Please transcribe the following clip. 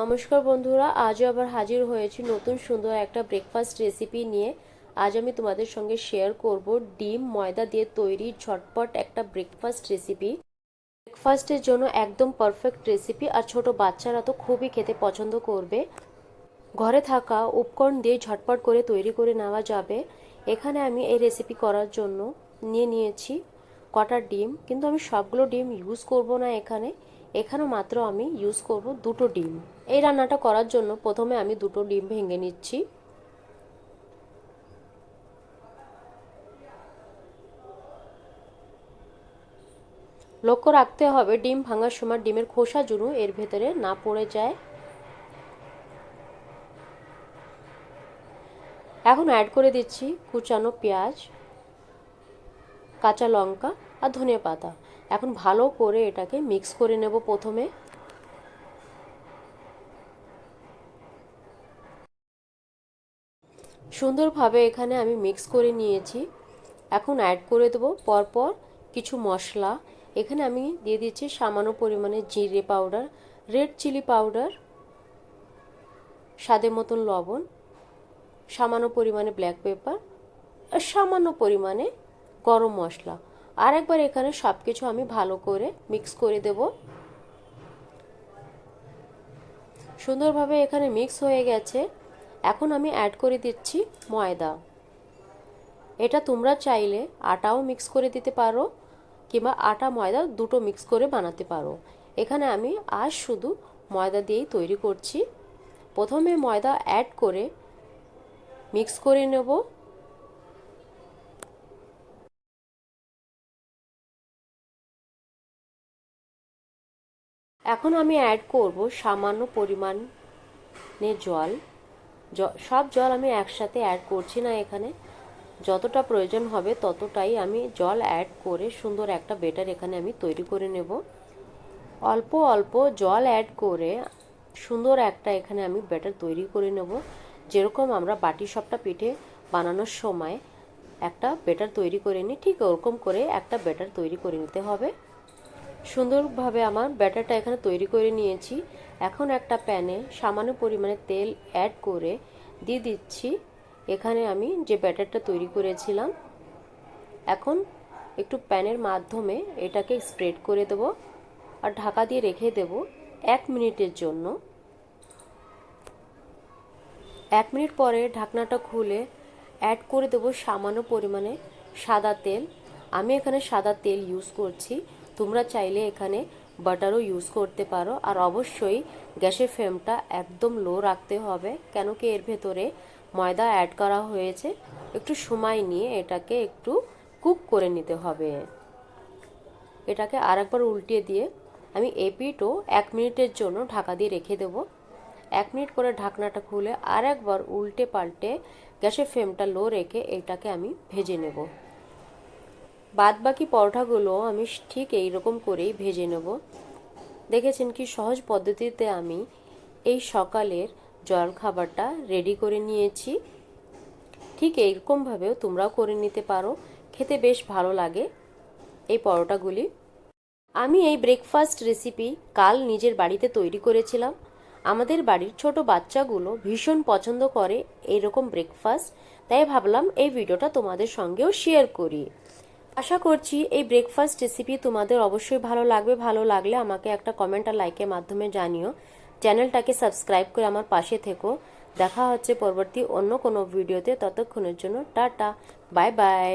নমস্কার বন্ধুরা, আজও আবার হাজির হয়েছি নতুন সুন্দর একটা ব্রেকফাস্ট রেসিপি নিয়ে। আজ আমি তোমাদের সঙ্গে শেয়ার করব ডিম ময়দা দিয়ে তৈরি ঝটপট একটা ব্রেকফাস্ট রেসিপি ব্রেকফাস্টের জন্য একদম পারফেক্ট রেসিপি আর ছোট বাচ্চারা তো খুবই খেতে পছন্দ করবে। ঘরে থাকা উপকরণ দিয়ে ঝটপট করে তৈরি করে নেওয়া যাবে। এখানে আমি এই রেসিপি করার জন্য নিয়ে নিয়েছি কটা ডিম, কিন্তু আমি সবগুলো ডিম ইউজ করব না এখানে। এখানে মাত্র আমি ইউজ করব দুটো ডিম। এই রান্নাটা করার জন্য প্রথমে আমি দুটো ডিম ভেঙে নিচ্ছি। লক্ষ্য রাখতে হবে ডিম ভাঙার সময় ডিমের খোসা জুনু এর ভেতরে না পড়ে যায়। এখন অ্যাড করে দিচ্ছি কুচানো পেঁয়াজ, কাঁচা লঙ্কা আর ধনিয়া পাতা এখন ভালো করে এটাকে মিক্স করে নেব প্রথমে। সুন্দরভাবে এখানে আমি মিক্স করে নিয়েছি। এখন অ্যাড করে দেবো। পরপর কিছু মশলা। এখানে আমি দিয়ে দিচ্ছি সামান্য পরিমাণে জিরে পাউডার রেড চিলি পাউডার স্বাদের মতন লবণ, সামান্য পরিমাণে ব্ল্যাক পেপার আর সামান্য পরিমাণে গরম মশলা। আর একবার এখানে সব কিছু আমি ভালো করে মিক্স করে দেব। সুন্দরভাবে এখানে মিক্স হয়ে গেছে। এখন আমি অ্যাড করে দিচ্ছি ময়দা। এটা তোমরা চাইলে আটাও মিক্স করে দিতে পারো, কিংবা আটা, ময়দা দুটো মিক্স করে বানাতে পারো। এখানে আমি আজ শুধু ময়দা দিয়েই তৈরি করছি। প্রথমে ময়দা অ্যাড করে মিক্স করে নেব। এখন আমি অ্যাড করব সামান্য পরিমাণে জল। সব জল আমি একসাথে অ্যাড করছি না এখানে। যতটা প্রয়োজন হবে ততটাই আমি জল অ্যাড করে সুন্দর একটা বেটার এখানে আমি তৈরি করে নেব। অল্প অল্প জল অ্যাড করে সুন্দর একটা এখানে আমি ব্যাটার তৈরি করে নেব। যেরকম আমরা বাটি সবটা পিঠে বানানোর সময় একটা বেটার তৈরি করে নিই, ঠিক ওরকম করে একটা ব্যাটার তৈরি করে নিতে হবে। সুন্দরভাবে আমার ব্যাটারটা এখানে তৈরি করে নিয়েছি। এখন একটা প্যানে সামান্য পরিমাণে তেল অ্যাড করে দিয়ে দিচ্ছি। এখানে আমি যে ব্যাটারটা তৈরি করেছিলাম, এখন একটু প্যানের মাধ্যমে এটাকে স্প্রেড করে দেব আর ঢাকা দিয়ে রেখে দেব এক মিনিটের জন্য। এক মিনিট পরে ঢাকনাটা খুলে অ্যাড করে দেব সামান্য পরিমাণে সাদা তেল। আমি এখানে সাদা তেল ইউজ করছি। তোমরা চাইলে এখানে বাটারও ইউজ করতে পারো। আর অবশ্যই গ্যাসের ফ্লেমটা একদম লো রাখতে হবে, কেন কি এর ভেতরে ময়দা অ্যাড করা হয়েছে। একটু সময় নিয়ে এটাকে একটু কুক করে নিতে হবে। এটাকে আরেকবার উল্টিয়ে দিয়ে আমি এপিটও এক মিনিটের জন্য ঢাকা দিয়ে রেখে দেব। এক মিনিট করে ঢাকনাটা খুলে আর একবার উল্টে পাল্টে গ্যাসের ফ্লেমটা লো রেখে এটাকে আমি ভেজে নেব। বাদ বাকি পরোটাগুলো আমি ঠিক এই রকম করেই ভেজে নেব। দেখেছেন কি সহজ পদ্ধতিতে আমি এই সকালের জল খাবারটা রেডি করে নিয়েছি। ঠিক এইরকমভাবেও তোমরাও করে নিতে পারো। খেতে বেশ ভালো লাগে এই পরোটাগুলি। আমি এই ব্রেকফাস্ট রেসিপি কাল নিজের বাড়িতে তৈরি করেছিলাম। আমাদের বাড়ির ছোট বাচ্চাগুলো ভীষণ পছন্দ করে এইরকম ব্রেকফাস্ট তাই ভাবলাম এই ভিডিওটা তোমাদের সঙ্গেও শেয়ার করি। আশা করছি এই ব্রেকফাস্ট রেসিপি তোমাদের অবশ্যই ভালো লাগবে। ভালো লাগলে আমাকে একটা কমেন্ট আর লাইকের মাধ্যমে জানিও। চ্যানেলটাকে সাবস্ক্রাইব করে আমার পাশে থেকো। দেখা হচ্ছে পরবর্তী অন্য কোনো ভিডিওতে ততক্ষণের জন্য টাটা। Bye bye